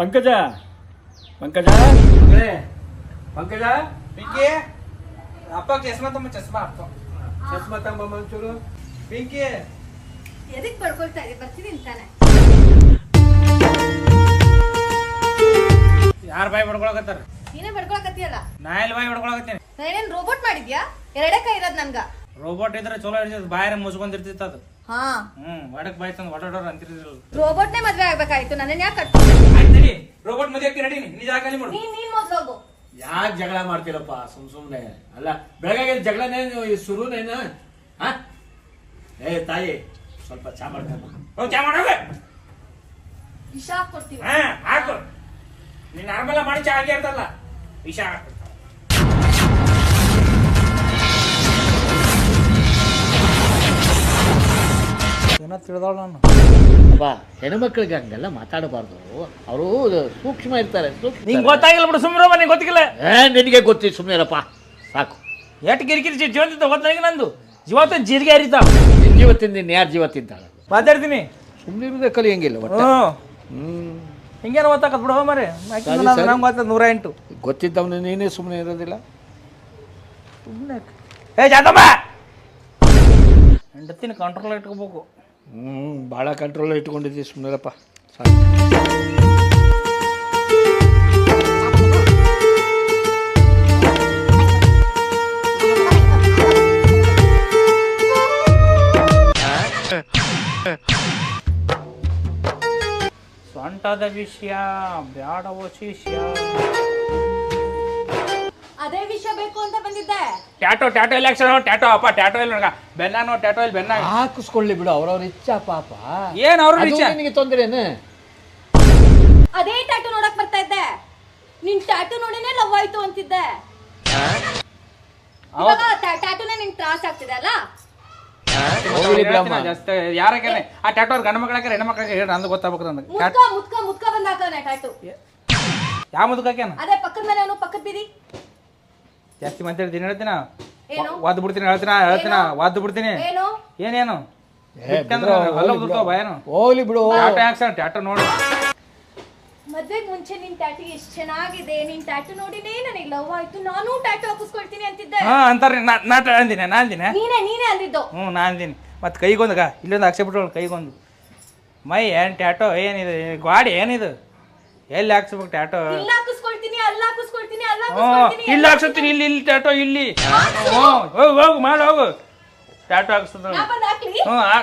ಪಂಕಜ. ಪಂಕಜ? ಪಂಕಜ ಪಿಂಕಿ. ಅಪ್ಪ ಚಸ್ಮಾ ತಮ್ಮ ಚಸ್ಮಾ ಅಪ್ಪ. ಚಸ್ಮಾ ತಮ್ಮ ಮಂಚೂರು ಪಿಂಕಿ. ಎದಕ್ ಬಡ್ಕೊಳ್ತಾ ಇದೆ? ಬರ್ತೀನಿ ಅಂತಾನೆ. ಯಾರ ಬಾಯಿ ಬಡ್ಕೊಳಕತ್ತಾರ ನೀನೇ ಬಡ್ಕೊಳಕತ್ತೀಯಲ್ಲ ನಾ ಎಲ್ಲಿ ಬಾಯಿ ಬಡ್ಕೊಳಕತ್ತೀನಿ ನಾನೇನ್ ರೋಬೋಟ್ ಮಾಡಿದ್ಯಾ? ಎರಡೇ ಕೈ ಇರೋದ್ ನನ್ಗ. ರೋಬೋಟ್ ಇದ್ರೆ ಚಲೋ ಇರ್ತೈತಿ ಬಾಯಾರ ಮುಚ್ಕೊಂಡಿರ್ತಿತ್ತು ಅದು. ಹಾ. ಹ್ಮ್ ಒಡಕ್ ಬಾಯ್ತಂದ್ ತಂದು ಒಡಾಡೋರ್ ಅಂತಿರ್ತಿರಲ್ಲ ರೋಬೋಟ್ನೇ ಮದ್ವೆ ಆಗ್ಬೇಕಾಯ್ತು. ನನ್ನ ಯಾಕೆ ರೋಬೋಟ್ ಮದುವೆ ನಡಿ ನಿಜ ಖಾಲಿ ಮಾಡು. ನೀನ್ ನೀನ್ ಮೊದ್ಲು ಹೋಗು. ಯಾಕೆ ಜಗಳ ಮಾಡ್ತೀರಪ್ಪ ಸುಮ್ ಸುಮ್ನೆ. ಅಲ್ಲ ಬೆಳಗ್ಗೆ ಜಗಳನೇ ನೀವು ಶುರುನೇನ ಹಾ? ಏ ತಾಯಿ ಸ್ವಲ್ಪ ಚಾ ಮಾಡ್ಕೋ ಚಾ ಮಾಡೋಗ ವಿಷ ಕೊಡ್ತೀವಿ ಹಾ ಹಾಕು. ನೀನ್ ನಾರ್ಮಲ್ ಮಾಡಿ ಚಾ ಹಾಕಿ ಇರ್ತಲ್ಲ. ವಿಷ ಹಾಕು ಏನೋ ತಿಳಿದಾಳ ನಾನು. ಅಪ್ಪ ಹೆಣ್ಮಕ್ಳಿಗೆ ಹಂಗೆಲ್ಲ ಮಾತಾಡಬಾರ್ದು. ಅವರು ಸೂಕ್ಷ್ಮ ಇರ್ತಾರೆ. ನಿಂಗೆ ಗೊತ್ತಾಗಿಲ್ಲ ಬಿಡು ಸುಮ್ಮನೆ ನಿಂಗೆ ಗೊತ್ತಿಲ್ಲ. ಏ ನಿನಗೆ ಗೊತ್ತಿ ಸುಮ್ಮನೆರಪ್ಪ ಸಾಕು. ಎಷ್ಟು ಕಿರಿಕಿರಿ ಜೀವಂತ ಜೀವ ತಿಂತ ಗೊತ್ತಾಗಿ ನಂದು. ಜೀವತ್ತ ಜೀರಿಗೆ ಹರಿತಾವ ನಿನ್ ಜೀವ ತಿಂದಿನ ಯಾರು ಜೀವ ತಿಂತಾಳ ಮಾತಾಡ್ತೀನಿ. ಸುಮ್ಮನೆ ಇರೋದೆ ಕಲಿಯಂಗಿಲ್ಲ ಒಟ್ಟು? ಹ್ಞೂ. ಹ್ಮ್. ಹಿಂಗೇನು ಗೊತ್ತಾಕತ್ ಬಿಡು ಮರೆ ಸರಿ, ಸರಿ. ನಂಗೆ ಗೊತ್ತದ ನೂರ ಎಂಟು. ಗೊತ್ತಿದ್ದವನು ನೀನೇ ಸುಮ್ಮನೆ ಇರೋದಿಲ್ಲ. ಏ ಜಾತಮ್ಮ! ಹೆಂಡತಿನ ಕಂಟ್ರೋಲ್ ಇಟ್ಕೋಬೇಕು. ಭಾಳ ಕಂಟ್ರೋಲ್ ಇಟ್ಕೊಂಡಿದ್ದೀವಿ ಸುಮ್ಮನೆರಪ್ಪ ಸಾಕು ಸೊಂಟದ ವಿಷಯ ಬ್ಯಾಡವ ಶಿಷ್ಯ ಅದೇ ವಿಷಯ ಬೇಕು ಅಂತ ಬಂದಿದ್ದೆ. ಟ್ಯಾಟೋ ಟ್ಯಾಟೋ ಎಲೆಕ್ಷನ್ ಟ್ಯಾಟೋ ಅಪ್ಪ ಟ್ಯಾಟೋ ಇಲ್ಲ ನೋಡ. ಬೆನ್ನಾನೋ ಟ್ಯಾಟೋ ಇಲ್ಲಿ ಬೆನ್ನ. ಹಾಕಿಸ್ಕೊಳ್ಳಿ ಬಿಡು ಅವ್ರವ್ರ ಇಚ್ಛ ಪಾಪ. ಏನ್ ಅವ್ರ ಅದು ವಿಷಯ ನಿನಗೆ ತೊಂದರೆನೇ ಅದೇ ಟ್ಯಾಟೋ ನೋಡಕ್ ಬರ್ತಾ ಇದ್ದೆ. ನಿನ್ ಟ್ಯಾಟೋ ನೋಡಿನೇ ಲವ್ ಆಯ್ತು ಅಂತಿದ್ದೆ. ಇವಾಗ ಟ್ಯಾಟುನೇ ನಿಂಗೆ ತ್ರಾಸ ಆಗ್ತಿದೆ ಅಲ್ಲ? ಹೋಗ್ಲಿ ಬಿಡಮ್ಮ. ಜಾಸ್ತಿ? ಯಾರ ಆ ಟ್ಯಾಟೋ ಗಂಡ ಮಕ್ಕಳಾಕ ಹೆಣ್ಣು ಮಕ್ಕಳಾಕ ಹೇಳಿ ನಂದು ಗೊತ್ತಾಗ್ಬೇಕು ನನಗೆ ಮುದ್ಕ ಮುದ್ಕ ಮುದ್ಕ ಬಂದ್ ಹಾಕನೆ ಟ್ಯಾಟು ಯಾವ ಮುದುಕಾಕೇನ ಅದೇ ಪಕ್ಕದ ಮನೆ ಅವನು ಪಕ್ಕದ ಬೀದಿ? ಜಾಸ್ತಿ ಮಾತಾಡ್ತೀನಿ ಹೇಳ್ತೀನ? ಏನು? ವಾದ್ ಬಿಡ್ತೀನಿ ಹೇಳ್ತೀನ? ಹೇಳ್ತೀನ? ವಾದ್ ಬಿಡ್ತೀನಿ? ಏನು? ಏನೇನು? ಬಿಟ್ಟಂದ್ರೆ ಹೊಲ ಹೋಗ್ಲಿ ಬಿಡು. ಭಯನು. ಹೋಗ್ಲಿ ಬಿಡು ಟ್ಯಾಟೋ ಹಾಕ್ಸಣ ಟ್ಯಾಟೋ ನೋಡಿ. ಮದ್ವೆಗ್ ಮುಂಚೆ ನಿನ್ ಟ್ಯಾಟು ಎಷ್ಟ್ ಚೆನ್ನಾಗಿದೆ? ನಿನ್ ಟ್ಯಾಟು ನೋಡಿನೇ ನನಗೆ ಲವ್ ಆಯ್ತು. ನಾನು ಟ್ಯಾಟು ಹಾಕಿಸ್ಕೊಳ್ತೀನಿ ಅಂತಿದ್ದೆ. ಹಾ ಅಂತಾರೆ. ನಾ ಅಂದಿನ ಅಂದಿನಿ ನಾ ಅಂದಿನ. ನೀನೇ ನೀನೇ ಅಂದಿದ್ದು. ಹ್ಞೂ ನಾ ಅಂದಿನಿ. ಮತ್ತೆ ಕೈಗೊಂದು ಇಲ್ಲೊಂದು ಹಾಕ್ಸಿಬಿಟ್ರು ಕೈಗೊಂದು. ಮೈ ಏನು ಟ್ಯಾಟೋ ಏನಿದು ಗಾಡಿ ಏನಿದು? ಎಲ್ಲಿ ಹಾಕ್ಸ್ಬೇಕು ಟ್ಯಾಟೋ ಇಲ್ಲ ಹಾಕಿಸ್ಕೊಳ್ತೀನಿ ಅಲ್ಲ ಹಾಕಿಸ್ಕೊಳ್ತೀನಿ ಅಲ್ಲ ಹ್ಞೂ ಹಾಕಿಸ್ಕೊಳ್ತೀನಿ ಇಲ್ಲಿ ಹಾಕ್ಸತ್ತೀನಿ ಇಲ್ಲಿ ಇಲ್ಲಿ ಟ್ಯಾಟೋ ಇಲ್ಲಿ. ಹ್ಞೂ ಹೋಗು ಹೋಗು ಮಾಡಿ ಹೋಗು. ಟ್ಯಾಟೋ ಹಾಕ್ಸ್ತದ ನಾ ಬಂದ್ ಹಾಕ್ಲಿ? ಹ್ಞೂ ಆ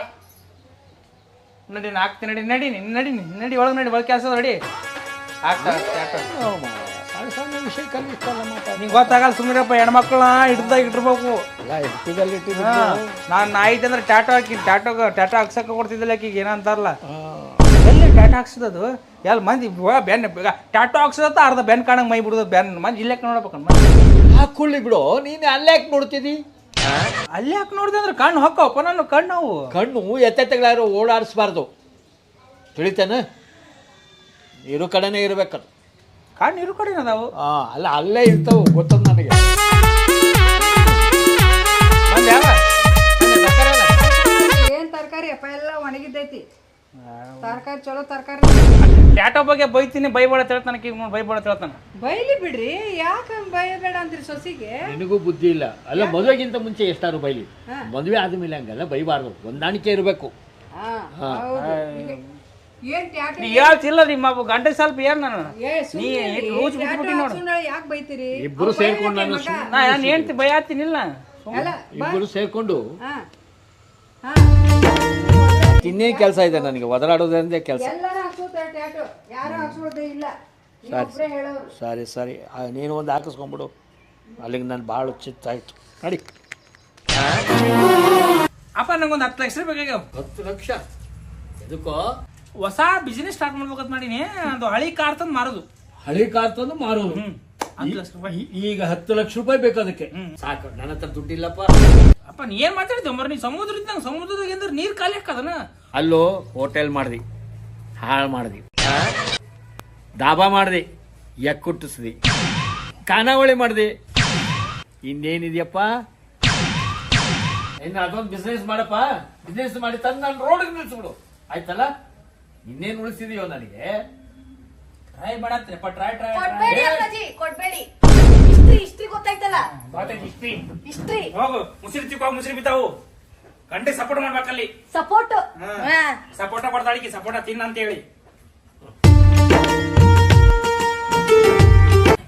ನಡಿ ನಾ ಹಾಕ್ತೀನಿ ನಡಿ ನಡಿ ನಿನ್ನ ನಡಿ ನಿನ್ನ ನಡಿ ಒಳಗೆ ನಡಿ ಒಳಗೆ ಕೆಲಸ ನಡಿ. ಹಾಕ್ತಾ ಟ್ಯಾಟೋ ಸಣ್ಣ ಸಣ್ಣ ವಿಷಯ ಕಲಿಸ್ತಲ್ಲ ಮಾತಾಡಿ ನಿಂಗೆ ಗೊತ್ತಾಗಲ್ಲ ಸುಮ್ಮನಿರಪ್ಪ ಹೆಣ್ಮಕ್ಳನ್ನ ಹಿಡ್ದಾಗ ಇಟ್ಟಿರ್ಬೇಕು ಎಲ್ಲ ಇಟ್ಟಿದಲ್ಲಿ ಇಟ್ಟಿದ್ದು ನಾನು ಟ್ಯಾಟೋ ಹಾಕಿ ಟ್ಯಾಟೋ ಟ್ಯಾಟೋ ಹಾಕ್ಸಕ್ಕೆ ಕೊಡ್ತಿದ್ದಿಲ್ಲ ಆಕಿಗೆ ಏನಂತಾರಲ್ಲ. ಟ್ಯಾಟೋ ಹಾಕ್ಸಿದದು. ಎಲ್ಲ ಮಂದಿ ಬೆನ್ ಟ್ಯಾಟೋ ಹಾಕ್ಸೋದ ಅರ್ಧ ಬೆನ್ ಕಾಣಂಗೆ ಮೈ ಬಿಡೋದು ಬೆನ್ ಮಂದಿ ಇಲ್ಲಕ್ಕೆ ನೋಡ್ಬೇಕು ಮಂದಿ ಹಾಕೊಳ್ಳಿ ಬಿಡು ನೀನು ಅಲ್ಲೇ ಯಾಕೆ ನೋಡ್ತಿದ್ದಿ ಅಲ್ಲಿ ಯಾಕೆ ನೋಡಿದೆ ಅಂದ್ರೆ ಕಣ್ಣು ಹಾಕೋಪ್ಪ ನಾನು ಕಣ್ಣು ಅವು. ಕಣ್ಣು ಎತ್ತೆತ್ತಗಳಾರು ಓಡಾಡಿಸ್ಬಾರ್ದು. ತಿಳಿತೇನೆ? ಇರೋ ಕಡೆನೇ ಇರ್ಬೇಕದು. ಕಣ್ಣು ಇರು ಕಡೆ ನಾವು ಆ, ಅಲ್ಲ ಅಲ್ಲೇ ಇರ್ತಾವು ಗೊತ್ತದ ನನಗೆ? ಏನ್ ತರಕಾರಿ ಅಪ್ಪ? ಎಲ್ಲ ಒಣಗಿದ್ದೈತಿ. ತರಕಾರಿ ಚಲೋ ತರಕಾರಿ ಟ್ಯಾಟೋ ಬಗ್ಗೆ ಬೈತೀನಿ ಬೈಬೇಡ ಈಗ ಬೈಬೇಡ ಬೈಲಿ ಬಿಡ್ರಿ ಯಾಕೆ ಬೈಬೇಡ ಅಂದ್ರಿ ಸೊಸಿಗೆ? ನಿನಗೂ ಬುದ್ಧಿ ಇಲ್ಲ. ಅಲ್ಲ ಮದುವೆಗಿಂತ ಮುಂಚೆ ಎಷ್ಟಾರು ಬೈಲಿ. ಮದುವೆ ಆದ್ಮೇಲೆ ಹಂಗಲ್ಲ ಬೈಬಾರ್ದು. ಹೊಂದಾಣಿಕೆ ಇರಬೇಕು. ಹಾ, ಹೌದು. ಈಗ ಏನ್ ಟ್ಯಾಟು ನೀ ಹೇಳ್ತಿಲ್ಲ ನಿಮ್ಮ ಗಂಟೆ ಸ್ವಲ್ಪ ಏನ್ ನಾನು? ಏ ನೀ ಲೂಸ್ ಬಿಟ್ಬಿಟ್ಟಿ ನೋಡು. ಯಾಕೆ ಬೈತೀರಿ? ಇಬ್ರು ಸೇರ್ಕೊಂಡು ನಾನು ನಾನು ಹೇಳ್ತಿ ಬೈಯಾತೀನಿಲ್ಲ. ಇಬ್ಬರು ಸೇರ್ಕೊಂಡು. ಹಾ. ಹಾ. ಇನ್ನೇನು ಕೆಲಸ ಇದೆ ನನಗೆ. ಒದರಾಡೋದ್ರಿಂದ ಕೆಲಸ. ಎಲ್ಲರೂ ಟ್ಯಾಟು ಯಾರು ಇಲ್ಲ. ಹೇಳೋರು. ಸರಿ ಸರಿ. ಆ, ನೀನು ಒಂದು ಹಾಕಿಸ್ಕೊಂಬಿಡು. ಅಲ್ಲಿಗೆ ನಾನು ಭಾಳ ಚಿತ್ತಾಯ್ತು ನಡಿ. ಅಪ್ಪ ನಂಗೊಂದು ಹತ್ತು ಲಕ್ಷ ರೂಪಾಯಿ ಬೇಕಾಗ್ಯಾವ ಹತ್ತು ಲಕ್ಷ? ಎದಕ್ಕೋ? ಹೊಸ ಬಿಸ್ನೆಸ್ ಸ್ಟಾರ್ಟ್ ಮಾಡ್ಬೇಕಂತ ಮಾಡೀನಿ. ಅದು ಹಳಿ ಕಾರ್ ತಂದು ಮಾರೋದು. ಹಳಿ ಕಾರ್ ತಂದು ಮಾರೋದು? ಹ್ಮ್. ಈಗ ಹತ್ತು ಲಕ್ಷ ರೂಪಾಯಿ ಬೇಕು ಅದಕ್ಕೆ. ಸಾಕು ನನ್ನ ಹತ್ರ ದುಡ್ಡಿಲ್ಲಪ್ಪ. ಅಪ್ಪ ನೀ ಏನ್ ಮಾತಾಡ್ತೀವಿ ಮರ ನೀ ಸಮುದ್ರ ಇದ್ದಂಗ ಸಮುದ್ರದಾಗ ಅಂದ್ರೆ ನೀರ್ ಖಾಲಿ ಹಾಕದನ? ಅಲ್ಲೋ ಹೋಟೆಲ್ ಮಾಡ್ದಿ. ಹಾಳು ಮಾಡ್ದಿ. ದಾಬಾ ಮಾಡ್ದಿ. ಎಕ್ಕುಟ್ಟಿಸ್ದಿ ಖಾನಾವಳಿ ಮಾಡ್ದಿ. ಇನ್ನೇನಿದೆಯಪ್ಪ? ಇನ್ನು ಅದೊಂದು ಬಿಸ್ನೆಸ್ ಮಾಡಪ್ಪ? ಬಿಸ್ನೆಸ್ ಮಾಡಿ ತಂದು ನಾನು ರೋಡ್ ನಿಲ್ಸ್ಬಿಡು. ಆಯ್ತಲ್ಲ? ಇನ್ನೇನು ಉಳಿಸಿದೀಯೋ ನನಗೆ? ಟ್ರೈ ಮಾಡತ್ರಿಪ್ಪ ಟ್ರೈ ಟ್ರೈ ಕೊಡ್ಬೇಡಿ ಅಪ್ಪಾಜಿ ಕೊಡ್ಬೇಡಿ. ಇಷ್ಟ್ರಿ ಇಷ್ಟ್ರಿ ಗೊತ್ತಾಯ್ತಲ್ಲ? ಇಷ್ಟ್ರಿ. ಇಷ್ಟ್ರಿ. ಹೋಗು ಮುಸಿರಿ ಚಿಕ್ಕ ಮುಸಿರಿ ಬಿದ್ದಾವು. ಗಂಟೆ ಸಪೋರ್ಟ್ ಮಾಡ್ಬೇಕಲ್ಲಿ. ಸಪೋರ್ಟ್ ಸಪೋರ್ಟ ಕೊಡ್ತಾಳಿಗೆ ಸಪೋರ್ಟ ತಿನ್ನ ಅಂತ ಹೇಳಿ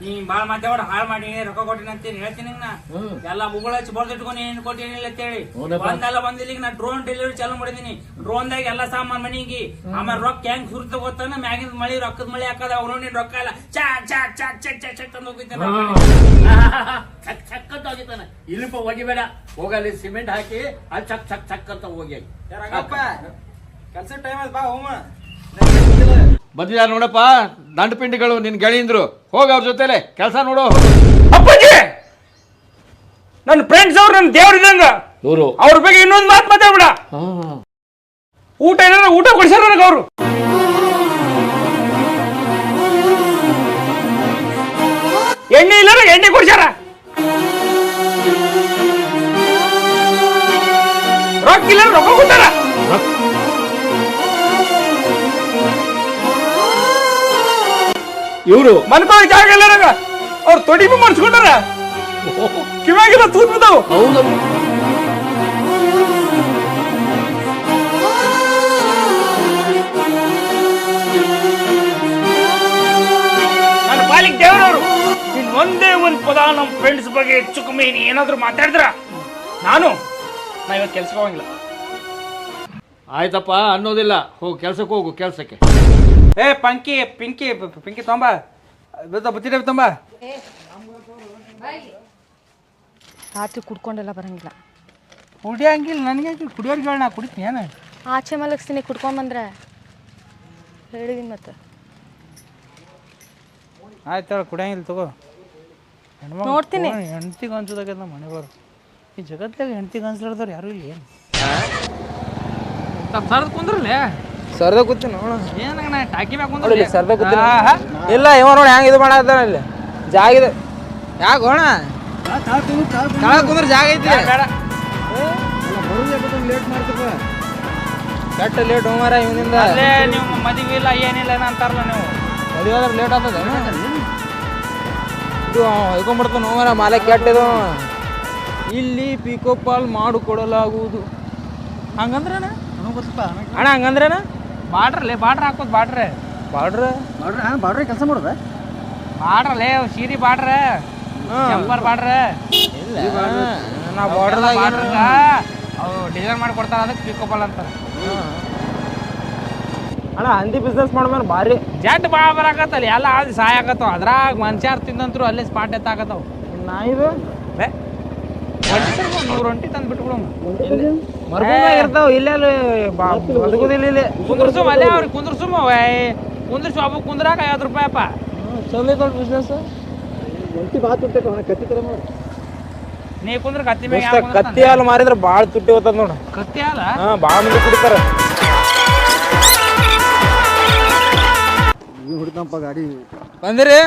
ನೀ ಬಾಳ ಮಾತಾಡ ಹಾಳ್ ಮಾಡಿ ರೊಕ್ಕ ಕೊಟ್ಟಿನ ಅಂತ ಹೇಳ್ತೀನಿ ನಾ ಎಲ್ಲ ಮುಗುಳ ಹಚ್ಚಿ ಬರ್ದು ಇಟ್ಕೊಂಡು ಏನ್ ಕೊಟ್ಟಿನಿಲ್ಲ ಅಂತ ಹೇಳಿ. ಬಂದಲ್ಲ ಒಂದಲ್ಲ ಈಗ ನಾ ಡ್ರೋನ್ ಡೆಲಿವರಿ ಚಾಲು ಮಾಡಿದೀನಿ. ಡ್ರೋನ್ ದಾಗ ಎಲ್ಲ ಸಾಮಾನ್ ಮನಿಗೆ. ಆಮೇಲೆ ರೊಕ್ಕ ಹೆಂಗ್ ಸುರ್ತ ಗೊತ್ತಾನ ಮ್ಯಾಗಿನ ಮಳಿ ರೊಕ್ಕದ ಮಳಿ ಹಾಕದ ಅವ್ರು ನೋಡಿ ರೊಕ್ಕ ಎಲ್ಲ ಚಾ ಚಾ ಚಾ ಚಾ ಚಾ ಚಾ ತಂದು ಹೋಗಿದ್ದಾನೆ ಚಕ್ ಚಕ್ ಅಂತ ಹೋಗಿತ್ತಾನೆ ಇಲ್ಲಿಪ್ಪ ಹೋಗಿಬೇಡ. ಹೋಗಲ್ಲಿ ಸಿಮೆಂಟ್ ಹಾಕಿ ಅಲ್ಲಿ ಚಕ್ ಚಕ್ ಚಕ್ ಅಂತ ಹೋಗಿ ಕೆಲಸ ಟೈಮ್ ಬಾ ಹೋಮ. ಬಂದಿಲ್ಲ ನೋಡಪ್ಪ ದಂಡಪಿಂಡಿಗಳು ನಿನ್ನ ನಿನ್ ಗೆಳೆಯಂದ್ರು. ಹೋಗ ಅವ್ರ ಜೊತೆಲೆ ಕೆಲಸ ನೋಡು. ಅಪ್ಪಾಜಿ! ನನ್ನ ಫ್ರೆಂಡ್ಸ್ ಅವ್ರು ನನ್ನ ದೇವ್ರಿದಂಗ ಇವರು. ಅವ್ರ ಬಗ್ಗೆ ಇನ್ನೊಂದು ಮಾತು ಬಿಡ ಊಟ ಏನಾರ ಊಟ ಕೊಡ್ಸ್ಯಾರ ನನಗೆ ಅವರು. ಎಣ್ಣೆ ಇಲ್ಲ ಎಣ್ಣೆ ಕೊಡಿಸ್ಯಾರ? ರೊಕ್ಕ ಇಲ್ಲ ರೊಕ್ಕ ಕೊಟ್ಟಾರ ಇವರು ಮನ್ಕೊಳ್ಳಿ ಜಾಗ ಇಲ್ಲ ನನಗ. ಅವ್ರ ತೊಡಿ ಮಾಡಿಸ್ಕೊಂಡಾರ. ಕಿವಾಗಿಲ್ಲ ತೂತ್ ಬಿದ್ದಾವು ಹೌದು. ನನ್ನ ಪಾಲಿಗೆ ದೇವರವರು. ಇನ್ ಒಂದೇ ಒಂದು ಪದ ನಮ್ಮ ಫ್ರೆಂಡ್ಸ್ ಬಗ್ಗೆ ಹೆಚ್ಚು ಕಮ್ಮಿ ನೀ ಏನಾದ್ರು ಮಾತಾಡಿದ್ರ? ನಾನು ನಾ ಇವತ್ತು ಕೆಲ್ಸಕ್ಕೆ ಹೋಗಂಗಿಲ್ಲ. ಆಯ್ತಪ್ಪ ಅನ್ನೋದಿಲ್ಲ. ಹೋಗು ಕೆಲ್ಸಕ್ಕೆ ಹೋಗು ಕೆಲ್ಸಕ್ಕೆ. ಏ ಪಂಕಿ ಪಿಂಕಿ ಪಿಂಕಿ ತೊಂಬ. ಬಿತ್ತ ಬುತ್ತಿರ ತೊಂಬ. ರಾತ್ರಿ ಕುಡ್ಕೊಂಡೆಲ್ಲ ಬರಂಗಿಲ್ಲ. ಕುಡಿಯಂಗಿಲ್ಲ ನನಗೆ ಕುಡಿಯೋರ್ಗೆ ಹೇಳ ನಾ ಕುಡಿತೀನಿ ಏನು? ಆಚೆ ಮಲಗಿಸ್ತೀನಿ ಕುಡ್ಕೊಂಬಂದ್ರೆ ಹೇಳಿದೀನಿ ಮತ್ತೆ. ಆಯ್ತು ಹೇಳ ಕುಡಿಯಂಗಿಲ್ಲ ತಗೋ. ನೋಡ್ತೀನಿ. ಹೆಂಡ್ತಿಗೆ ಅನ್ಸೋದಾಗ್ಯದ ನಮ್ಮ ಮನೆಯವರು ಈ ಜಗತ್ತಾಗ ಹೆಂಡ್ತಿಗೆ ಅನ್ಸ್ಲಾರ್ದವ್ರು ಯಾರು ಇಲ್ಲ ಏನು? ಕುಂದ್ರಲ್ಲ? ಸರ್ದ ಕೂತೀನಿ ನೋಡ ನೋಡಿ ಸರ್ದ ಆಹಾ. ಇಲ್ಲ ಇವ ನೋಡಿ ಹೆಂಗ್ ಇದು ಮಾಡತ್ತಾನ ಇಲ್ಲಿ. ಜಾಗ ಇದೆ. ಯಾಕೆ ಹೋಣ? ಕೆಳಗೆ ಕುಂದ್ರ ಜಾಗ ಐತಿ ಬೇಡ ಕೆಟ್ಟ ಲೇಟ್ ಹೋಮಾರ ಇವನಿಂದ. ಅಲ್ಲೇ ನೀವು ಮದುವೆ ಇಲ್ಲ ಏನಿಲ್ಲ ಏನೋ ಅಂತಾರಲ್ಲ ನೀವು. ಮದುವೆ ಆದ್ರೆ ಲೇಟ್ ಆಗ್ತದ ಇದು ಹೊಯ್ಕೊಂಡ್ಬಿಡ್ತಾನ ಹೋಮಾರ ಮಾಲೆ ಕೆಟ್ಟದು. ಇಲ್ಲಿ ಪಿಕೋ ಪಾಲ್ ಮಾಡಿಕೊಡಲಾಗುವುದು ಹಂಗಂದ್ರೆ ಅಣ್ಣ ಹಂಗಂದ್ರೇನ? ಬಾಡ್ರಲ್ಲೇ ಬಾಡ್ರ್ ಹಾಕೋದು ಬಾಡ್ರೆ. ಬಾಡ್ರ? ಬಾಡ್ರಿ ಕೆಲಸ ಮಾಡೋದ? ಬಾಡ್ರಲ್ಲೇ ಅವ್ ಸೀರಿ ಬಾಡ್ರ. ಜಂಪರ್ ಇಲ್ಲ. ನಾ ಬಾರ್ಡ್ರದಾಗ ಬಾಡ್ರಗ ಅವು ಡಿಸೈನ್ ಮಾಡಿ ಕೊಡ್ತಾರ ಅದಕ್ಕೆ ಪಿಕೋಪಲ್ ಅಂತಾರೆ. ಅಣ್ಣ ಹಂದಿ ಬಿಸ್ನೆಸ್ ಮಾಡ್ಮೇಲೆ ಭಾರಿ. ಜಟ್ ಭಾಳ ಬರಾಕತ್ತಲ್ಲ ಎಲ್ಲ ಆದ್ ಸಹಾಯ ಆಗತ್ತವ. ಅದ್ರಾಗ ಮನುಷ್ಯಾರ್ ತಿಂದಂತ್ರು ಅಲ್ಲೇ ಸ್ಪಾಟ್ ಎತ್ತಾಕತ್ತಾವ. ನಾ ಇದು ಬೇ ನೂರು ಒಂಟಿ ತಂದು ಬಿಟ್ಬಿಡೋಣ ಮರ್ಭೂಮ ಇರ್ತಾವ ಇಲ್ಲೇ ಬದುಕುದಿಲ್ಲ ಇಲ್ಲಿ ಕುಂದ್ರಸು ಅಲ್ಲೇ ಅವ್ರಿಗೆ ಕುಂದ್ರಸುಮ್ ಕುಂದ್ರಸು ಒಬ್ಬ ಕುಂದ್ರಾಕ ಐವತ್ತು ರೂಪಾಯಿ ಅಪ್ಪ. ಚಲೋ ಐತಲ್ ಬಿಸ್ನೆಸ್ ನೀ ಕುಂದ್ರ ಕತ್ತಿ ಮ್ಯಾಗ? ಕತ್ತಿ ಹಾಲು ಮಾರಿದ್ರೆ ಭಾಳ ತುಟ್ಟಿ ಹೋಗ್ತದ ನೋಡ. ಕತ್ತಿ ಅಲ್ಲ ಹಾಂ ಭಾಳ ಮಂದಿ ಕುಡಿತಾರ. ಬಂದಿರಿ?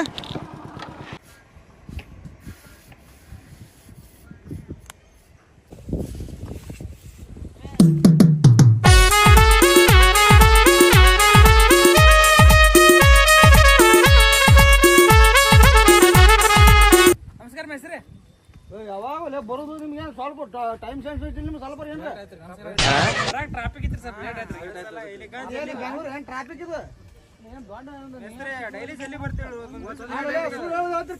ಯಾವಾಗಲೇ ಬರೋದು ನಿಮ್ಗೆ ಸ್ವಲ್ಪ ಟೈಮ್ ಸೆನ್ಸ್ ಐತಿ ನಿಮ್ಗೆ ಸ್ವಲ್ಪ ಏನ್ರ? ಟ್ರಾಫಿಕ್ ಇತ್ತು ಸರ್ ಲೇಟ್ ಆಯ್ತು ಬೆಂಗಳೂರು ಏನು ಟ್ರಾಫಿಕ್ ಇದು?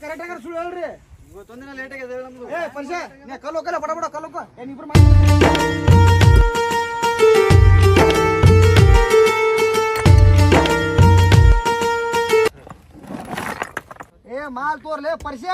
ಕರೆಕ್ಟ್ ಆಗಿ ಸುಳ್ಳು ಹೇಳ್ರಿ. ಇವತ್ತೊಂದಿನ ಲೇಟ್ ಆಗಿದೆ ನಮ್ದು. ಏ ನೀ ಬಡ ಬಡ ಕಲ್ಲು ಹೋಗೋ ಇಬ್ರು ಮಾಡಿ ಏ ಮಾಲ್ ತೋರ್ಲೆ ಜಲ್ದಿ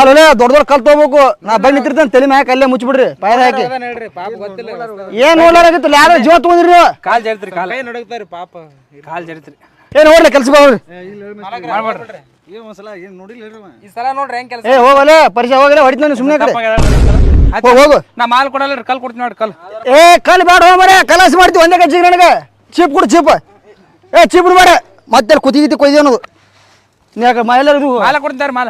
ಅಲ್ಲೇ ದೊಡ್ಡ ದೊಡ್ಡ ಕಲ್ ತಗೋಬೇಕು ನಾ ಬಂದ್ ನಿಂತಿರ್ತೇನೆ ತಲೆ ಮ್ಯಾಕ ಅಲ್ಲೇ ಮುಚ್ಚಿಬಿಡ್ರಿ ಪೈರ ಹಾಕಿ. ಏನ್ ನೋಡ್ಲಾರಾಗಿತ್ತು ಯಾರ ಜೀವ ತಗೊಂಡ್ರಿ ಕಾಲ್ ಜರಿತ್ರಿ ಕಾಲ್. ಕೈ ನಡಗ್ತಾರಿ ಪಾಪ. ಕಾಲ್ ಜರಿತ್ರಿ ಏ ನೋಡ್ರಿ ಕೆಲ್ಸಕ್ಕೆ ಹೋಗ್ರಿ. ಮಾಡ್ಬೇಡ್ರಿ. ಏನ್ ಏನ್ ಏ ಹೋಗಲ್ಲ ಪರಿಚಯ ಹೋಗಲ್ಲ ಹೊಡಿತೀನಿ ಸುಮ್ಮನೆ ಕಡೆ ಹೋಗ್. ಹೋಗು ನಾ ಮಾಲ್ ಕೊಡಲ್ಲ ಕಲ್ ಕೊಡ್ತೀನಿ ನೋಡಿ ಕಲ್ ಏ ಕಲ್ ಬೇಡ ಹೋಗ್ಬಾರ ಮರೆ ಕಲಾಸ ಮಾಡ್ತೀವಿ ಒಂದೇ ಕಚ್ಚಿಗೆ ನನಗೆ. ಚೀಪ್ ಕೊಡು ಚೀಪ್. ಏ ಚೀಪ್ ಬಿಡ್ಬೇಡ ಮತ್ತೆ ಕುದಿ ಕುದಿ ಕೊಯ್ದು ಅನ್ನೋದು ನೀ ಯಾಕೆ ಮಾಲ ಕೊಡ್ತಾರೆ ಮಾಲ.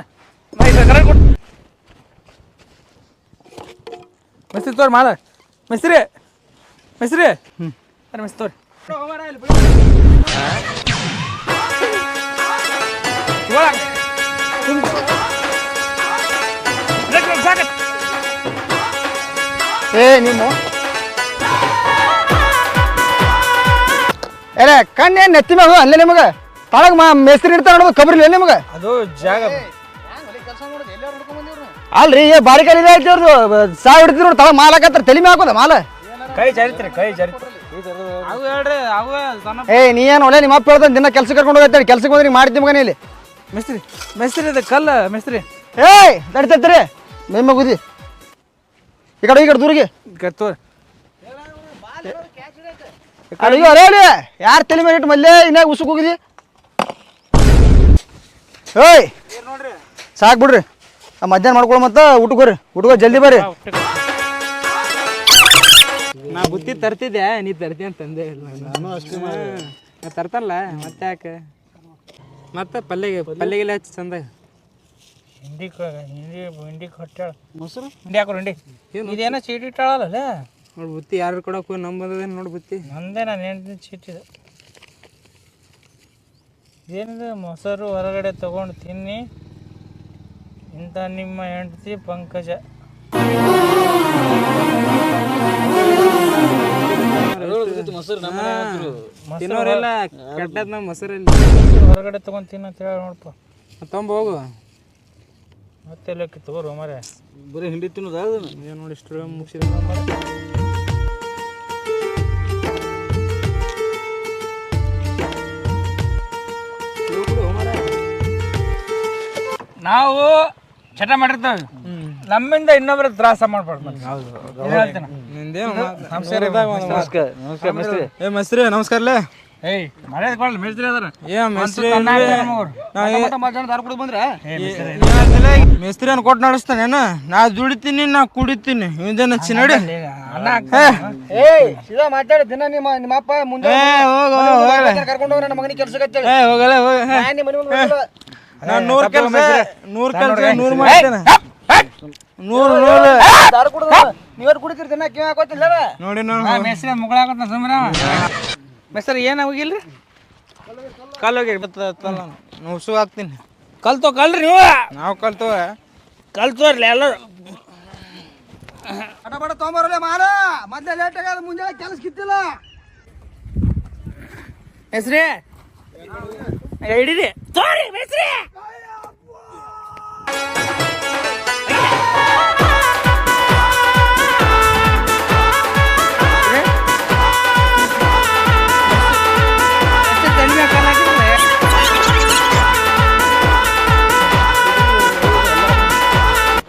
ಮಿಸ್ತ್ರಿ ತೋರಿ ಮಾಲ ಮಿಸ್ತ್ರಿ ಮಿಸ್ತ್ರಿ ಹ್ಞೂ ಅರೆ ಮಿಸ್ ತೋರಿ. ಏ ನಿಮ್ಮ ಏ ಕಣ್ಣೇನು ನೆತ್ತಿ ಮ್ಯಾಗ ಅಲ್ಲೇ ನಿಮಗೆ ತಳಗ ಮಾ ಮೇಸ್ತ್ರಿ ಇಡ್ತಾರ ನೋಡೋದು ಕಬ್ರಿ ನಿಮಗೆ ಅದು ಜಾಗ ಅಲ್ರಿ ಏ ಬಾರಿ ಕಲಿ ಸಾ ಹಿಡಿದ್ರು ನೋಡಿ ತಳ ಮಾಲ ಹಾಕತ್ರ ತಲೆ ಮೇಲೆ ಹಾಕೋದ ಮಾಲ? ಕೈ ಜರಿತ್ರಿ ಕೈ ಜರಿತ್ರಿ. ಅವು ಹೇಳ್ರಿ ಅವು ಸಣ್ಣ ಏ ನೀ ಏನು ಒಳ್ಳೆ ನಿಮ್ಮ ಅಪ್ಪ ಹೇಳ್ತಾನೆ ದಿನ ಕೆಲ್ಸ ಕರ್ಕೊಂಡು ಹೋಗ್ತಾರೆ ಕೆಲ್ಸಕ್ಕೆ ಹೋದ್ರಿ ಮಾಡ್ತೀನಿ ಮಗನ ಇಲ್ಲಿ. ಮಿಸ್ತ್ರಿ ಮಿಸ್ತ್ರಿ ಇದು ಕಲ್ಲ ಮಿಸ್ತ್ರಿ. ಏಯ್ ನಡಿತೈತ್ರಿ. ಮೇಮ್ಮ ಗುದಿ ಈ ಕಡೆ ಈ ಕಡೆ ದೂರಿಗೆ. ತೋರಿ. ಅಯ್ಯೋ ಅರೇ ಅಲ್ಲಿ ಯಾರು ತಲೆ ಮೇಲೆ ಇಟ್ಟು ಮಲ್ಲೇ ಇನ್ನಾಗ ಉಸುಕ್ ಹೋಗಿದಿ? ಏಯ್. ಸಾಕು ಬಿಡ್ರಿ. ಆ ಮಧ್ಯಾಹ್ನ ಮಾಡ್ಕೊಳ ಮತ್ತೆ ಊಟಕೋರಿ ಊಟಕೋ ಊಟಕ್ಕೆ ಜಲ್ದಿ ಬರ್ರಿ. ನಾ ಬುತ್ತಿ ತರ್ತಿದ್ದೆ. ನೀ ತರ್ತಿ ಅಂತಂದೆ ಇಲ್ಲ ನಾನು ಅಷ್ಟೇ ನಾ ತರ್ತಲ್ಲ ಮತ್ತೆ ಯಾಕೆ? ಮತ್ತೆ ಪಲ್ಲೆಗೆ ಪಲ್ಯಗೆಲ್ಲ ಹಚ್ಚಿ ಚಂದ. ಹಿಂಡಿ ಹಿಂಡಿ ಹಿಂಡಿ ಕೊಟ್ಟಾಳ. ಮೊಸರು? ಹಿಂಡಿ ಹಾಕೋರು ಹಿಂಡಿ. ಇದೇನೋ ಚೀಟಿ ಇಟ್ಟಾಳಲ್ಲ? ನೋಡಿ ಬುತ್ತಿ ಯಾರು ಕೊಡಕ್ಕೆ ನಮ್ಮ ಬಂದದ ನೋಡಿ ಬುತ್ತಿ. ನಂದೇ ನಾನು ಎಂಟು ಚೀಟಿದೆ ಏನಿದೆ ಮೊಸರು ಹೊರಗಡೆ ತಗೊಂಡು ತಿನ್ನಿ. ಇಂಥ ನಿಮ್ಮ ಹೆಂಡತಿ ಪಂಕಜ. ತಿನ್ನೋರೆಲ್ಲ ಕೆಟ್ಟದ ನಮ್ಮ ಮೊಸರಲ್ಲಿ. ಮೊಸರು ಹೊರಗಡೆ ತಗೊಂಡ್ ತಿನ್ನಂತ ಹೇಳಿ ನೋಡಪ್ಪ. ತೊಂಬ ಹೋಗು. ಮತ್ತೆ ಲೆಕ್ಕ ತಗೋರು ಮರೆ ಬರೀ ಹಿಂಡಿ ತಿನ್ನೋದ ಏನು ನೋಡಿ ಇಷ್ಟು ಮುಗಿಸಿದ ನಾವು ಚಟ ಮಾಡಿರ್ತೇವೆ ನಮ್ಮಿಂದ ಇನ್ನೊಬ್ರ ತ್ರಾಸ ಮಾಡ್ಬಾರ್ದು ನಮಸ್ಕಾರ ಏ ಮಸ್ತ್ರಿ ನಮಸ್ಕಾರಲೇ. ಏಯ್ ಮರ್ಯಾದೆ ಕೊಡಲ್ಲ ಮಿಸ್ತ್ರಿ ಅದಾರ. ಅನ್ ಕೊಟ್ಟು ನಡೆಸ್ತಾನೇನ ನಾ ದುಡಿತೀನಿ ನಾ ಕುಡಿತೀನಿ. ಇದೇನ ಚಿನ್ನಡಿ. ಮಾತಾಡಿ ದಿನ ನಿಮ್ಮ ನಿಮ್ಮ ಅಪ್ಪ ಮುಂದೆ ಹೋಗಲ್ಲ ಕರ್ಕೊಂಡು ಹೋಗಿ ನನ್ನ ಮಗನಿಗೆ ಕೆಲ್ಸಕ್ಕೆ ಏ ಹೋಗಲ್ಲ ಹೋಗಲ್ಲ. ನಾನು ನೂರ್ ಕೆಲಸ ನೂರ್ ಕೆಲಸ ನೂರ್ ಮಾಡ್ತೇನೆ. ನೂರು ನೂರು. ದಾರ ಕುಡಿದು ನೀವತ್ತು ಕುಡಿತೀರಿ ದಿನ ಕಿವಿ ಹಾಕೋತಿಲ್ಲ ನೋಡಿ ನೋಡಿ ಮೆಸ್ರಿ ಮುಗಳಾಕತ್ತ ಸುಮ್ಮನೆ ಮೆಸ್ರಿ ಏನು ಹೋಗಿಲ್ರಿ? ಕಲ್ ಹೋಗಿ ನೂಸು ಹಾಕ್ತೀನಿ. ಕಲ್ತೋ ಕಲ್ರಿ ನೀವು. ನಾವು ಕಲ್ತೋ ಕಲ್ತೋರ್ಲಿ ಎಲ್ಲರೂ. ಬಡ ಬಡ ತೊಗೊಂಬರಲ್ಲ ಮಾಲ ಮೊದ್ಲೇ ಲೇಟ್ ಆಗ್ಯದ ಮುಂಜಾನೆ ಕೆಲಸ ಕಿತ್ತಿಲ್ಲ ಹೆಸ್ರಿ ಹಿಡೀರಿ. ತೋರಿ ಮೆಸ್ರಿ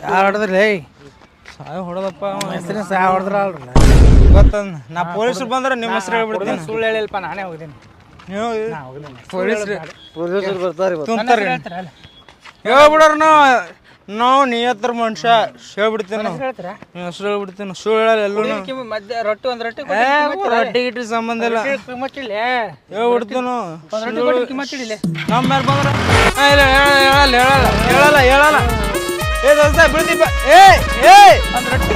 ಯಾರು ಹೊಡೆದ್ರಿ? ಸಾಯ್ ಹೊಡೆದಪ್ಪ ಹೆಸರಿನ ಸಹ ಹೊಡೆದ್ರ ಅಲ್ರಿ ಗೊತ್ತಂದ ನಾ ಪೊಲೀಸರು ಬಂದ್ರೆ ನಿಮ್ಮ ಹೆಸರು ಹೇಳ್ಬಿಡ್ತೀನಿ. ಸುಳ್ಳು ಹೇಳಿಲ್ಪ ನಾನೇ ಹೋಗಿದ್ದೀನಿ ಪೊಲೀಸ್ರು ಬರ್ತಾರೆ ತುಂಬ್ತಾರೆ ನಾವು. ನಾವು ನಿಯತ್ರ ಮನುಷ್ಯ. ಹೇಳ್ಬಿಡ್ತೀನಿ ನಾವು. ಹೇಳ್ತೀರಾ? ನಿಮ್ಮ ಹೆಸರು ಹೇಳ್ಬಿಡ್ತೀನಿ. ಸುಳ್ಳು ಹೇಳಲ್ಲ ಎಲ್ಲೂ ಮಧ್ಯ ರೊಟ್ಟಿ ಒಂದು ರೊಟ್ಟಿ ರೊಟ್ಟಿ ಗಿಟ್ಟಿ ಸಂಬಂಧ ಇಲ್ಲ. ರೊಟ್ಟಿ ಕೊಟ್ಟು ನಮ್ಮ ಮೇಲೆ ಬಂದ್ರೆ ಇಲ್ಲ, ಹೇಳಲ್ಲ ಹೇಳಲ್ಲ ಹೇಳಲ್ಲ ಹೇಳಲ್ಲ ಏ ದೋಸ್ತ ಬಿಡ್ತಿ ಏ ಏ ಒಂದು ರೊಟ್ಟಿ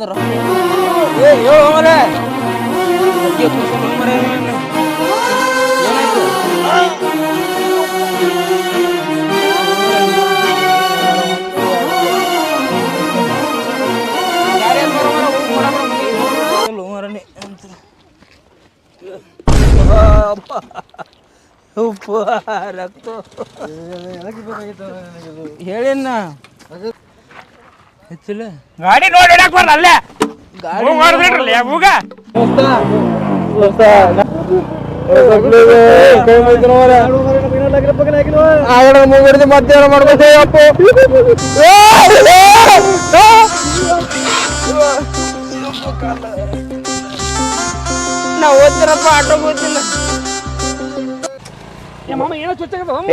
ಏ ಏ ಹೇಳು ಹೋಮರೆ ಅಜ್ಜಿ ಕೂತ್ಕೊಂಡು ಹೋಮರೆ ನೀನು. ಏನಾಯ್ತು ಯಾರ್ಯಾರು ಬರೋ ಮರ ಹೋಗ್ ಬರೋ ಮರ ಮನೆಗೆ. ಇಲ್ಲ ಹೋಮರನೇ ಅಂತ. ಉಪ್ಪು ರಕ್ತ ಹೇಳಿನ ಹೆಚ್ಚಿಲ್ಲ. ಗಾಡಿ ನೋಡಿ ಹಿಡಕ್ ಅಲ್ಲೇ. ಗಾಡಿ ಮತ್ತೆ ಮಾಡ್ಬೇಕು ಅಪ್ಪ ನಾವು ಓದ್ತಿರಪ್ಪ ಆಟೋ ಓದ್ತಿಲ್ಲ.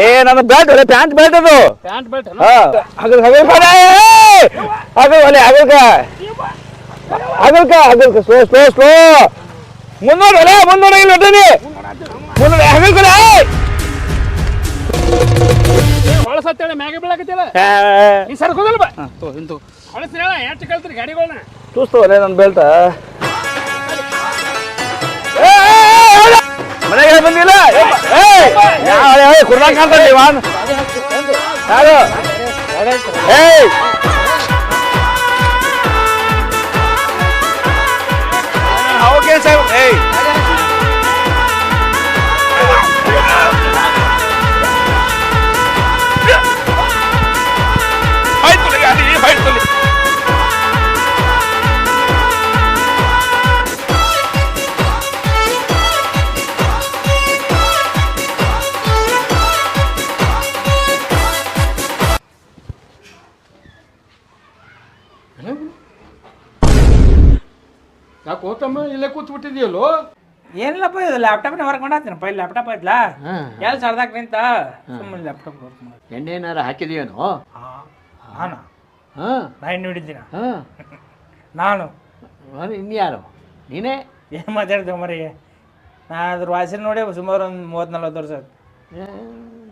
ಏ ನನ್ನ ಬೆಲ್ಟ್ ಪ್ಯಾಂಟ್ ಬೆಲ್ಟ್ ಅದು. ಪ್ಯಾಂಟ್ ಬೆಲ್ಟ್ ಹಗಲ್ ಹಗಲ್ ಹಗಲ್ ಒಲೆ ಹಗಲ್ಕ ಹಗಲ್ಕ ಹಗಲ್ಕ ಸ್ಲೋ ಸ್ಲೋ ಸ್ಲೋ. ಮುನ್ನೋಡು ಒಲೆ ಮುನ್ನೋಡು ಇಲ್ಲಿ ಹೊಟ್ಟೆ ಮುನ್ನೋಡು ಹಗಲ್ಕಲ ಸತ್ತೇಳಿ ಮ್ಯಾಗೆ ಬೀಳಕತ್ತಿಲ್ಲ ಈ ಸರ್ಕೋದಲ್ಲ ಬಾ. ಇಂತು ಹೊಳಸ್ ಹೇಳ ಎಷ್ಟು ಕಲ್ತ್ರಿ ಗಾಡಿಗಳನ್ನ ತೂಸ್ತವಲ್ಲ ನನ್ನ ಬೆಳ್ತಾ ಮನೆಗೆ ಬಂದಿಲ್ಲ? ಕುರ್ಲಾಕ್ ಅಂತ ಇವಾನ್ ಯಾರು? ಏಯ್ ಏನಿಲ್ಲಪ್ಪ ಇದು ಲ್ಯಾಪ್ಟಾಪ್ನ ಹೊರಗೆ ಮಾಡಾತೀನಪ್ಪ ಇಲ್ಲಿ ಲ್ಯಾಪ್ಟಾಪ್ ಐತ್ಲಾ? ಎಲ್ಲಿ ಸರ್ದಾಕ್ ನಿಂತ? ಸುಮ್ಮನೆ ಲ್ಯಾಪ್ಟಾಪ್ ವರ್ಕ್ ಮಾಡೋದು ಎಣ್ಣೆನಾರ ನಾನು? ಹಾನ ಹಾಂ. ನಾ ಇನ್ನು ಹಿಡಿದಿನ ಹಾಂ. ನಾನು? ಇನ್ಯಾರು? ನೀನೇ? ಏನು ಮಾತಾಡ್ತೇವೆ ಮರಿ ನಾ ಅದ್ರ ವಾಸನೆ ನೋಡಿ ಸುಮಾರು ಒಂದು ಮೂವತ್ತು ನಲ್ವತ್ತು ವರ್ಷ ಆಯ್ತು.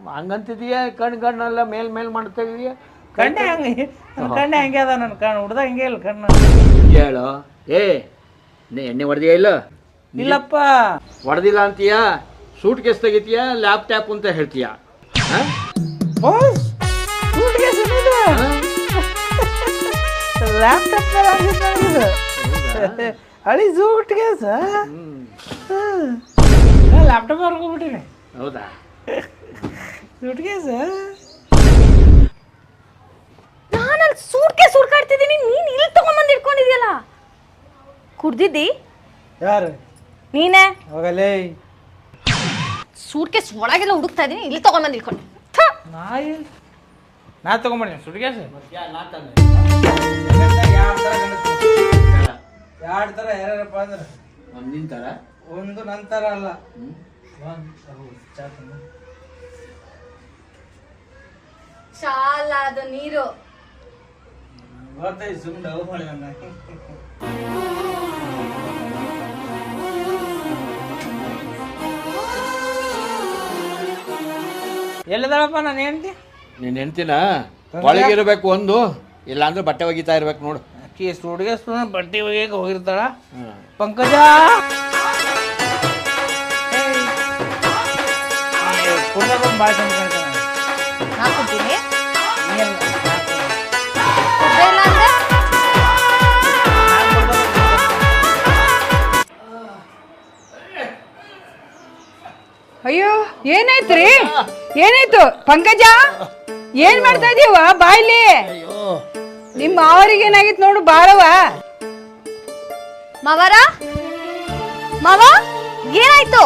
ಹಂಗಂತಿದೀಯ ಕಣ್ಣು ಕಣ್ಣೆಲ್ಲ ಮೇಲ್ ಮೇಲ್ ಮಾಡ್ತಾ ಇದೀಯ? ಕಣ್ಣೆ ಹಂಗೆ ಕಣ್ಣೆ ಹಂಗೆ ಅದ ನನ್ನ ಕಣ್ಣು ಹುಡ್ದ ಹಂಗೆ ಇಲ್ಲ ಕಣ್ಣು. ಹೇಳು. ಏ ನೀ ಎಣ್ಣೆ ಹೊಡೆದಿಯಾ ಇಲ್ಲ? ಇಲ್ಲಪ್ಪ. ಹೊಡೆದಿಲ್ಲ ಅಂತೀಯ? ಸೂಟ್ ಕೇಸ್ ತೆಗಿತೀಯ ಲ್ಯಾಪ್ಟಾಪ್ ಅಂತ ಹೇಳ್ತೀಯ? ಹಾಂ? ಲ್ಯಾಪ್ಟಾಪ್ ಹಳಿ ಸೂಟ್ ಕೇಸ್ ಲ್ಯಾಪ್ಟಾಪ್ ಹೊರ್ಕೊಂಡ್ಬಿಟ್ಟಿನಿ. ಹೌದಾ? ಸೂಟ್ ಕೇಸ್ ನಾನಲ್ಲಿ ಸೂಟ್ಕೆ ಸುಡ್ಕಾಡ್ತಿದ್ದೀನಿ ನೀನು ಇಲ್ಲಿ ತಗೊಂಬಂದು ಇಟ್ಕೊಂಡಿದ್ಯಲ್ಲ? ಕುಡ್ದಿದ್ದಿ? ಯಾರು? ನೀನೇ? ಹೋಗಲೇ. ಸೂಟ್ಕೇಸ್ ಒಳಗೆಲ್ಲ ಹುಡುಕ್ತಾ ಇದೀನಿ ಇಲ್ಲಿ ತಗೊಂಬಂದು ಇಟ್ಕೊಂಡೆ. ಥ! ನಾ ಎಲ್ಲಿ ನಾ ತಗೊಂಬಂದಿನಿ ಸೂಟ್ ಕೇಸ್ ಎರಡು ಥರ ಯಾರ್ಯಾರಪ್ಪ ಅಂದ್ರೆ? ನಿನ್ ಥರ ಒಂದು ನಂತರ ಅಲ್ಲ. ಶಾಲ ಅದು ನೀರು. ಗೊತ್ತೈತಿ ಸುಮ್ಮನೆ ಎಲ್ಲಿದಾಳಪ್ಪ ನಾನು ಹೆಂಡತಿ? ನೀನು ಹೆಂಡ್ತಿನ? ಒಳಗಿರ್ಬೇಕು ಒಂದು. ಇಲ್ಲ ಅಂದ್ರೆ ಬಟ್ಟೆ ಒಗಿತಾ ಇರ್ಬೇಕು ನೋಡು. ಎಷ್ಟು ಸ್ಟುಡಿಯೋ ಸ್ಟೂಡೆಂಟ್ ಬಟ್ಟೆ ಒಗೆಯಕ್ಕೆ ಹೋಗಿರ್ತಾಳ. ಪಂಕಜ! ಅಯ್ಯೋ ಭಾಳ ರೀ ಕಾಣ್ತಾಳ. ನಾ ಕೊಡ್ತೀನಿ ನೀ ಅಲ್ಲ, ನಾ ಕೊಡು. ಕೊಡ್ದೇ ಇಲ್ಲ ಅಂದ್ರೆ ನಾನ್ ಕೊಡ್ದಾಗ ಅಯ್ಯೋ ಏನಾಯ್ತ್ರಿ? ಏನಾಯ್ತು? ಪಂಕಜ? ಏನ್ ಮಾಡ್ತಾ ಇದೀವ? ಬಾಯ್ಲಿ ನಿಮ್ಮ ಮಾವರಿಗೆ ಏನಾಗಿತ್ತು ನೋಡು ಬಾರವ ಮಾವಾರ? ಮಾವ ಏನಾಯ್ತು?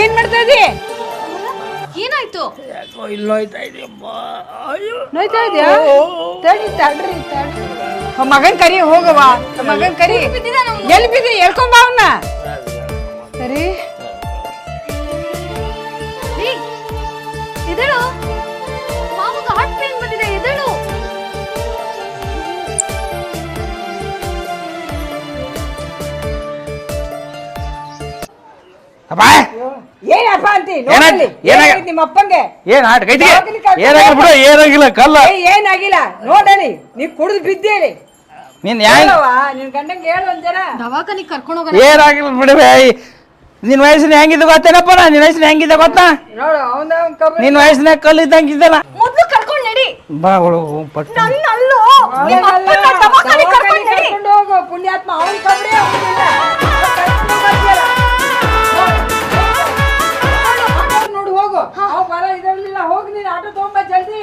ಏನ್ ಮಾಡ್ತಾ ಇದೀ? ಏನಾಯ್ತು? ನೋಯ್ತಾ ಇದ್ಯಾ? ತಡಿ ತಡ್ರಿ ತಡ್ರಿ. ಆ ಮಗನ್ ಕರಿ ಹೋಗವ ಮಗನ್ ಕರಿ. ಎಲ್ಲಿ ಬಿದ್ದಿ ಎಳ್ಕೊಂಬ ಅವನ್ನ ಸರಿ. ಎದ್ದೇಳು ಮಾವಗ ಹಾರ್ಟ್ ಪೇನ್ ಬಂದಿದೆ ಎದಳು? ಅಪ್ಪ! ಏನಪ್ಪ ಅಂತಿ? ಏನಾಯ್ತು? ನೋಡಲ್ಲಿ ಏನಾಗ- ಏನಾಗಿತ್ತು ನಿಮ್ಮ ಅಪ್ಪಂಗೆ? ಏನ್ ಆಟ ಯಾವಾಗ್ಲೂ ಏನಾಗಿಲ್ಲ ಬಿಡು ಏನಾಗಿಲ್ಲ ಕಲ್ಲ. ಏ, ಏನಾಗಿಲ್ಲ? ನೋಡಲಿ ನೀ ಕುಡಿದು ಬಿದ್ದೇಳಿ. ನೀನ್ ಹೇಳವ್ವ, ನಿನ್ ಗಂಡಂಗೆ ಹೇಳು ಒಂದ್ಸಲ ದವಾಖಾನಿಗೆ ಕರ್ಕೊಂಡು ಹೋಗೋಣ. ಏನಾಗಿಲ್ಲ ಬಿಡುವೆ ನಿನ್ ವಯಸ್ಸಿನ ಹೆಂಗಿದ್ ಗೊತ್ತೇನಪ್ಪ ನಾ? ನಿನ್ ವಯಸ್ಸಿನ ಹೆಂಗಿದೆ ಗೊತ್ತಾ? ನೋಡು ನಿನ್ ವಯಸ್ಸಿನ ಕಲ್ಲು ಇದ್ದಂಗೆ ಇದ್ದಲ್ಲ ಹೋಗು ಪುಣ್ಯಾತ್ಮ. ಅವನ ನೋಡು ಹೋಗು. ಅವ್ ಬರ ಇದಿರಲಿಲ್ಲ ಹೋಗಿ ನೀನು ಆಟೋ ತಗೊಂಬ ಜಲ್ದಿ.